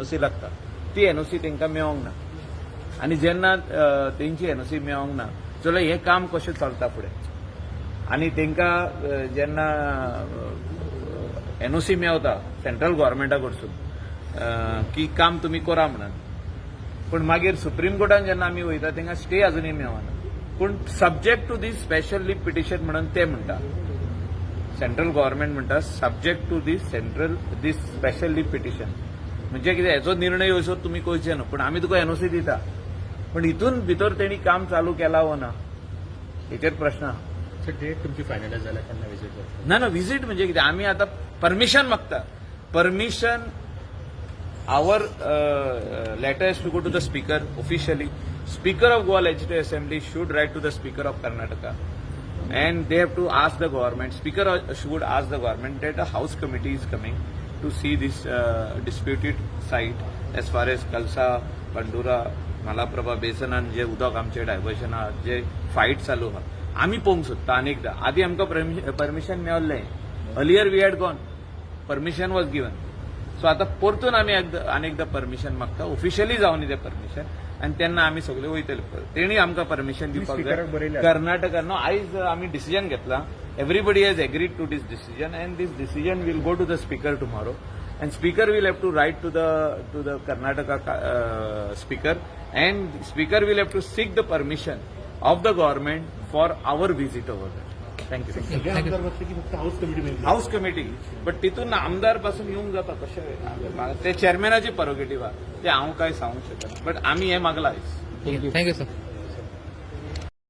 NOC लागता ती NOC तांकां मेळोंक ना आनी जेन्ना अ, तेंची एनओसी मेळोंक ना जाल्यार हें काम कशें चलता फुडें आनी तांकां अ, जेन्ना एनओसी मेवता सेंट्रल गव्हर्मेंटा कडसून की काम तुमी करा म्हणून. पूण मागीर सुप्रीम कोर्टान जेन्ना आमी वयता तांकां स्टे आजुनूय मेळना पूण subject to this special leave petition म्हणून ते म्हणटा सेंट्रल गव्हर्मेंट म्हणटा subject to this central this special leave petition म्हणजे कितें हेचो निर्णय असो तुमी करचे न्हू पूण आमी तुका एनओसी दिता पण हितून भितर तेणी काम चालू केला वा ना हेचेर प्रश्न आहा. डेट तुमची फायनलायज जाल्या केन्ना विजीट करता ना ना विजीट म्हणजे कितें आमी आतां परमिशन मागता permission our letter to go to the speaker officially speaker of Goa legislative assembly should write to the speaker of Karnataka and they have to ask the government. Speaker uh, should ask the government that a house committee is coming. To see this uh, disputed site as far as Kalsa, Pandura, Malaprabha basin and जे उदक आमचे diversion आहा जे fight चालू आहा आमी पळोवंक सोदता अनेकदा. आदी आमकां परमिशन मेळ्ळें earlier we had gone permission was given so आतां परतून आमी एकदा अनेकदा परमिशन मागता. ऑफिशियली जावन तें परमिशन आनी तेन्ना आमी सगळे वयतले तेणी आमकां परमिशन दिवपाक स्पिकराक जाय बरयल्या. कर्नाटका नो आयज आमी डिसिजन घेतला. Everybody has agreed to this decision and this decision will go to the speaker tomorrow and speaker will have to write to the to the Karnataka speaker and speaker will have to seek the permission of the government for our visit over thank you सगळ्या की फक्त house committee member house committee but तिथून आमदारपासून येऊन जाता कशें ते चेअरमॅनाची परोगेटिव्ह ते हांव काय सांगूंक शकना बट आमी हें मागला थँक्यू सर